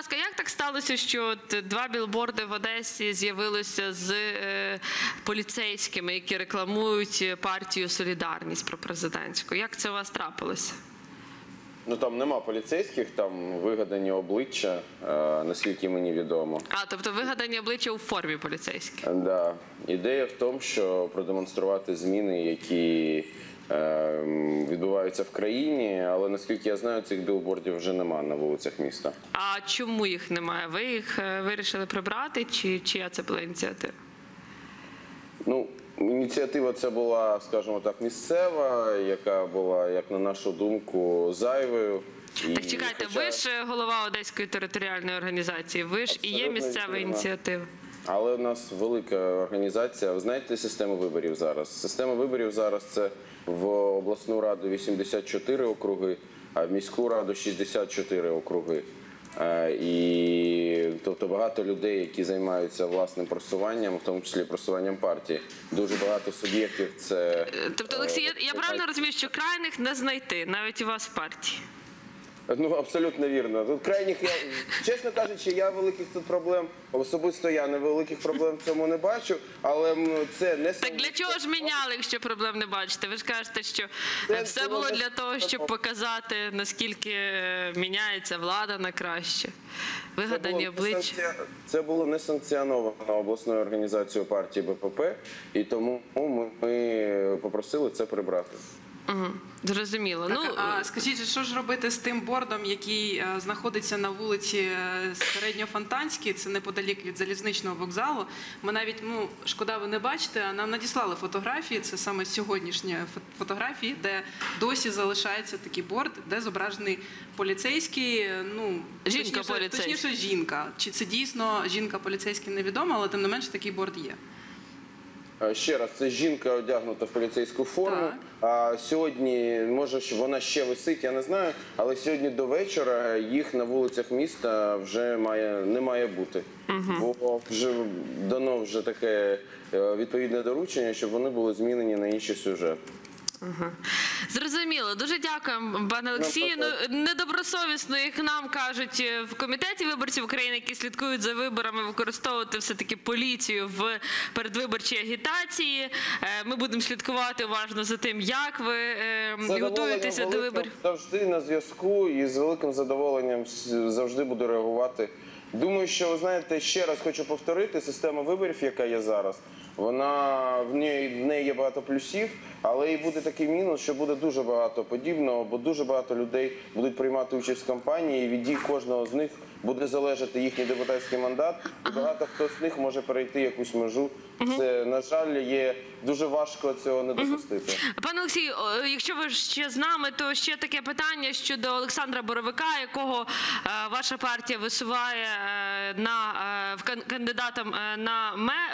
ласка, як так сталося, що два білборди в Одесі з'явилися з е, поліцейськими, які рекламують партію Солідарність про президентську? Як це у вас трапилося? Ну там нема поліцейських, там вигадані обличчя, е, наскільки мені відомо. А тобто вигадані обличчя у формі поліцейських? Е, Да. Ідея в тому, що продемонструвати зміни, які е, відбуваються в країні, але наскільки я знаю, цих білбордів вже нема на вулицях міста. А чому їх немає? Ви їх е, вирішили прибрати, чи чия це була ініціатива? Ну, ініціатива ця була, скажімо так, місцева, яка була, як на нашу думку, зайвою. І Так чекайте, хоча- ви ж голова Одеської територіальної організації, ви ж і є місцева ініціатива. Але у нас велика організація. Ви знаєте систему виборів зараз? Система виборів зараз це в обласну раду 84 округи, а в міську раду 64 округи. Е, І тобто багато людей, які займаються власним просуванням, в тому числі просуванням партії. Дуже багато суб'єктів. Це Тобто, е, Олексій, я, я правильно розумію, що крайних не знайти, навіть у вас в партії. Ну абсолютно вірно. Тут крайніх я чесно кажучи, я великих тут проблем особисто я не великих проблем в цьому не бачу, але це не Так для чого ж міняли, якщо проблем не бачите? Ви ж кажете, що Це все було для того, щоб показати наскільки е, міняється влада на краще. Вигадані обличчя. Це було не санкціоновано обласною організацією партії БПП, і тому ми попросили це прибрати. Угу. Зрозуміло. Так, ну, а скажіть, що ж робити з тим бордом, який е, знаходиться на вулиці е, Середньофонтанській, це неподалік від залізничного вокзалу. Ми навіть ну шкода, ви не бачите. а Нам надіслали фотографії. Це саме сьогоднішні фо- фотографії, де досі залишається такий борд, де зображений поліцейський. е, Ну Жінка точніше, поліцейська. точніше жінка. Чи це дійсно жінка поліцейський невідомо, але тим не менше такий борд є. Е, Ще раз, це жінка одягнута в поліцейську форму. А сьогодні, може, вона ще висить, я не знаю. Але сьогодні до вечора їх на вулицях міста вже має не має бути. Бо вже дано вже таке е, відповідне доручення, щоб вони були змінені на інший сюжет. Зрозуміло, дуже дякуємо, пане Олексію. Ну, Ну, недобросовісно, як нам кажуть е, в комітеті виборців України, які слідкують за виборами, використовувати все таки поліцію в передвиборчій агітації. Е, Ми будемо слідкувати уважно за тим, як ви е, готуєтеся до виборів. Завжди на зв'язку і з великим задоволенням завжди буду реагувати. Думаю, що ви знаєте, ще раз хочу повторити, система виборів, яка є зараз, вона в неї в неї є багато плюсів, але і буде такий мінус, що буде дуже багато подібного, бо дуже багато людей будуть приймати участь в кампанії, і від дій кожного з них буде залежати їхній депутатський мандат, і багато хто з них може перейти якусь межу. Це на жаль є дуже важко цього не допустити. Пане Олексію, якщо ви ще з нами, то ще таке питання щодо Олександра Боровика, якого е, ваша партія висуває е, на е, кандидатом на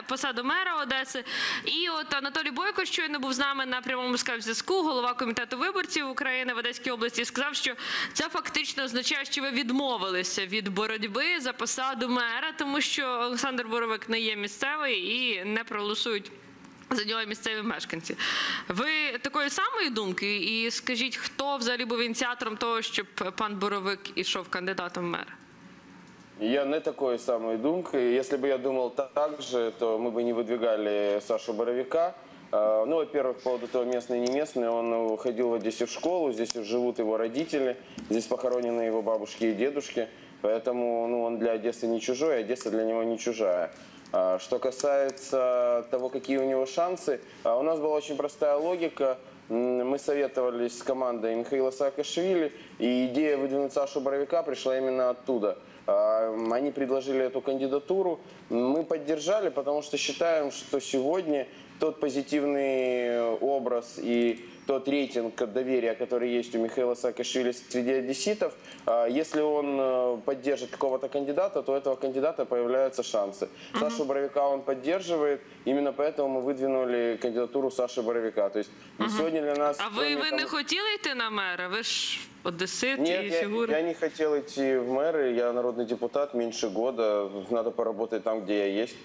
посаду мера Одеси. І от Анатолій Бойко щойно був з нами на прямому скайп зв'язку, голова комітету виборців України в Одеській області, сказав, що це фактично означає, що ви відмовилися від боротьби за посаду мера, тому що Олександр Боровик не є місцевий і не проголосують. За нього місцеві мешканці. Ви такої самої думки? І скажіть, хто взагалі був ініціатором того, щоб пан Боровик ішов кандидатом в мера? Я не такой самой думки. Если бы я думал так же, то мы бы не выдвигали Сашу Боровика. А, Ну, во-первых, по поводу того, местный не местный, он ходил в Одессе в школу, здесь живут его родители, здесь похоронены его бабушки и дедушки, поэтому ну, он для Одессы не чужой, а Одесса для него не чужая. А, Что касается того, какие у него шансы, у нас была очень простая логика. Мы советовались с командой Михаила Саакашвили, и идея выдвинуть Сашу Боровика пришла именно оттуда. А, Они предложили эту кандидатуру, мы поддержали, потому что считаем, что сегодня тот позитивный образ и тот рейтинг доверия, который есть у Михаила Саакашвили среди одесситов, а, если он э, поддержит какого-то кандидата, то у этого кандидата появляются шансы. Сашу Боровика он поддерживает, именно поэтому мы выдвинули кандидатуру Саши Боровика. То есть сегодня для нас... А ви, кроме ви не хотіли йти на мера? Ви ж одесит Нет, і я, фігура. я не хотел идти в мэры, я народный депутат, меньше года, надо поработать там, где я есть.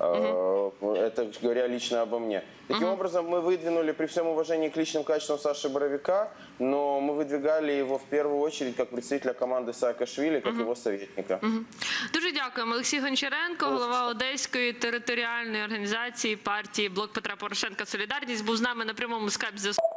Э, Это говоря лично обо мне. Таким образом, мы выдвинули при всем уважении к личным качествам Саши Боровика, но мы выдвигали его в первую очередь как представителя команды Саакашвили, как его советника. Дуже дякуємо. Олексій Гончаренко, голова Одеської територіальної організації партії Блок Петра Порошенка Солідарність, був з нами на прямому скайп зв'язку.